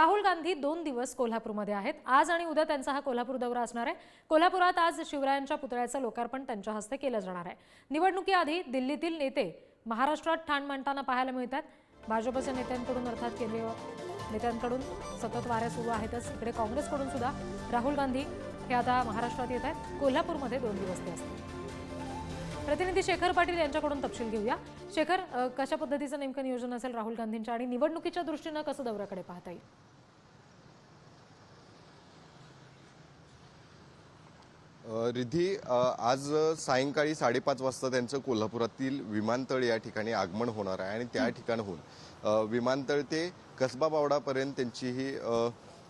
राहुल गांधी दोन दिवस कोल्हापूरमध्ये आहेत. आज आणि उद्या त्यांचा हा कोल्हापूर दौरा असणार आहे. कोल्हापुरात आज शिवरायांच्या पुतळ्याचं लोकार्पण त्यांच्या हस्ते केलं जाणार आहे. निवडणुकीआधी दिल्लीतील नेते महाराष्ट्रात ठाण मांडताना पाहायला मिळतात. भाजपच्या नेत्यांकडून अर्थात केंद्रीय नेत्यांकडून सतत वाऱ्या सुरू आहेतच. इकडे काँग्रेसकडून सुद्धा राहुल गांधी हे आता महाराष्ट्रात येत आहेत. कोल्हापूरमध्ये दोन दिवस ते असतील. प्रतिनिधी शेखर पाटील यांच्याकडून तपशील घेऊया. शेखर कशा पद्धतीचं नेमकं नियोजन असेल राहुल गांधींच्या आणि निवडणुकीच्या दृष्टीनं कसं दौऱ्याकडे पाहता येईल? रिधी आज सायंकाळी साडेपाच वाजता त्यांचं कोल्हापुरातील विमानतळ या ठिकाणी आगमन होणार आहे आणि त्या ठिकाणाहून विमानतळ ते कसबा बावडापर्यंत त्यांची ही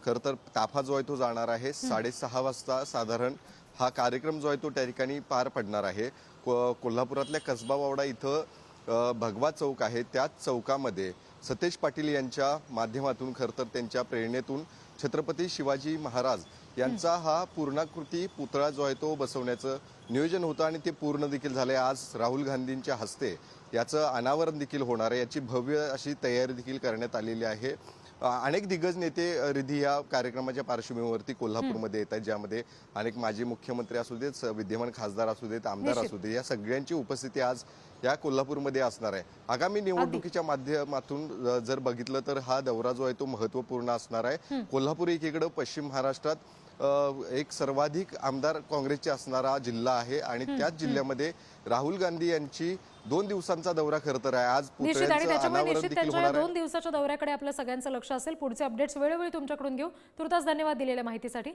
खरं तर ताफा जो आहे तो जाणार आहे. साडेसहा वाजता साधारण हा कार्यक्रम जो आहे तो त्या ठिकाणी पार पडणार आहे. को- कोल्हापुरातल्या कसबा बावडा इथं भगवा चौक आहे. त्याच चौकामध्ये सतेज पाटील यांच्या माध्यमातून खरं तर त्यांच्या प्रेरणेतून छत्रपती शिवाजी महाराज यांचा हा पूर्णाकृती पुतळा जो आहे तो बसवण्याचं नियोजन होतं आणि ते पूर्ण देखील झालंय. आज राहुल गांधींच्या हस्ते याचं अनावरण देखील होणार आहे. याची भव्य अशी तयारी देखील करण्यात आलेली आहे. अनेक दिग्गज नेते रिधी या कार्यक्रमाच्या पार्श्वभूमीवरती कोल्हापूरमध्ये येत आहेत ज्यामध्ये अनेक माजी मुख्यमंत्री असू देत विद्यमान खासदार असू देत आमदार. असू देत या सगळ्यांची उपस्थिती आज या कोल्हापूरमध्ये असणार आहे. आगामी निवडणुकीच्या माध्यमातून जर बघितलं तर हा दौरा जो आहे तो महत्त्वपूर्ण असणार आहे. कोल्हापूर एकीकडे पश्चिम महाराष्ट्रात एक सर्वाधिक आमदार काँग्रेसचे असणारा जिल्हा आहे आणि त्याच जिल्ह्यामध्ये राहुल गांधी यांची दोन दिवसांचा दौरा खरं तर आहे. आज निश्चित आणि त्याच्यामुळे निश्चित त्यांच्या या दोन दिवसाच्या दौऱ्याकडे आपलं सगळ्यांचं लक्ष असेल. पुढचे अपडेट्स वेळोवेळी तुमच्याकडून घेऊ. तुर्तास धन्यवाद दिलेल्या माहितीसाठी.